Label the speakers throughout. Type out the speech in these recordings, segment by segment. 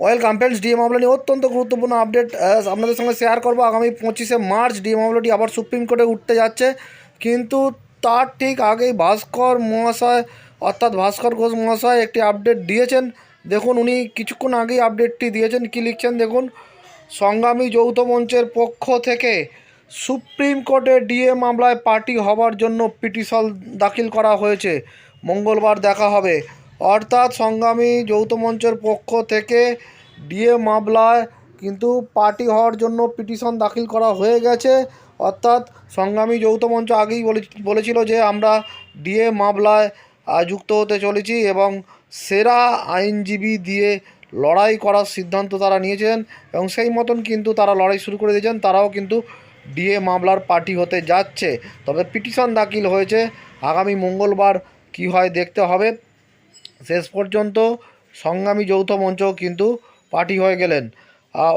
Speaker 1: Welcome friends DA মামলা নিয়ে অত্যন্ত গুরুত্বপূর্ণ আপডেট আপনাদের সঙ্গে শেয়ার করব। আগামী পঁচিশে মার্চ ডিএ মামলাটি আবার সুপ্রিম কোর্টে উঠতে যাচ্ছে। কিন্তু তার ঠিক আগেই ভাস্কর মহাশয়, অর্থাৎ ভাস্কর ঘোষ মহাশয় একটি আপডেট দিয়েছেন। দেখুন, উনি কিছুক্ষণ আগেই আপডেটটি দিয়েছেন। কী লিখছেন দেখুন? সংগ্রামী যৌথ মঞ্চের পক্ষ থেকে সুপ্রিম কোর্টে ডিএ মামলায় পার্টি হবার জন্য পিটিশন দাখিল করা হয়েছে। মঙ্গলবার দেখা হবে। অর্থাৎ সংগ্রামী যৌথ মঞ্চের পক্ষ থেকে ডিএ মামলায় কিন্তু পার্টি হওয়ার জন্য পিটিশন দাখিল করা হয়ে গেছে। অর্থাৎ সংগ্রামী যৌথ মঞ্চ আগেই বলেছিল যে আমরা ডিএ মামলায় যুক্ত হতে চলেছি এবং সেরা আইনজীবী দিয়ে লড়াই করার সিদ্ধান্ত তারা নিয়েছেন এবং সেই মতন কিন্তু তারা লড়াই শুরু করে দিয়েছেন। তারাও কিন্তু ডিএ মামলার পার্টি হতে যাচ্ছে। তবে পিটিশন দাখিল হয়েছে। আগামী মঙ্গলবার কি হয় দেখতে হবে। শেষ পর্যন্ত সংগ্রামী যৌথ মঞ্চ কিন্তু পার্টি হয়ে গেলেন।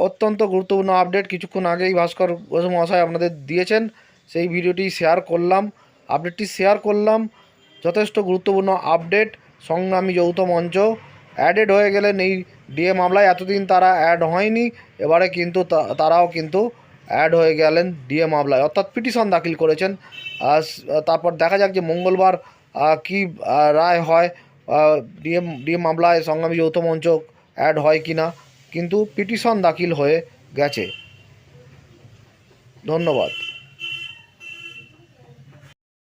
Speaker 1: অত্যন্ত গুরুত্বপূর্ণ আপডেট কিছুক্ষণ আগেই ভাস্কর ঘোষ মহাশয় আপনাদের দিয়েছেন। সেই ভিডিওটি শেয়ার করলাম। আপডেটটি শেয়ার করলাম। যথেষ্ট গুরুত্বপূর্ণ আপডেট, সংগ্রামী যৌথ মঞ্চ অ্যাডেড হয়ে গেলেন এই ডিএ মামলায় এতদিন তারা অ্যাড হয়নি, এবারে কিন্তু তারাও কিন্তু অ্যাড হয়ে গেলেন ডিএ মামলায় অর্থাৎ পিটিশন দাখিল করেছেন। তারপর দেখা যাক যে মঙ্গলবার কি রায় হয়। ডিএ ডিএম মামলায় সংগ্রামী যৌথ মঞ্চ অ্যাড হয় কি না, কিন্তু পিটিশন দাখিল হয়ে গেছে। ধন্যবাদ।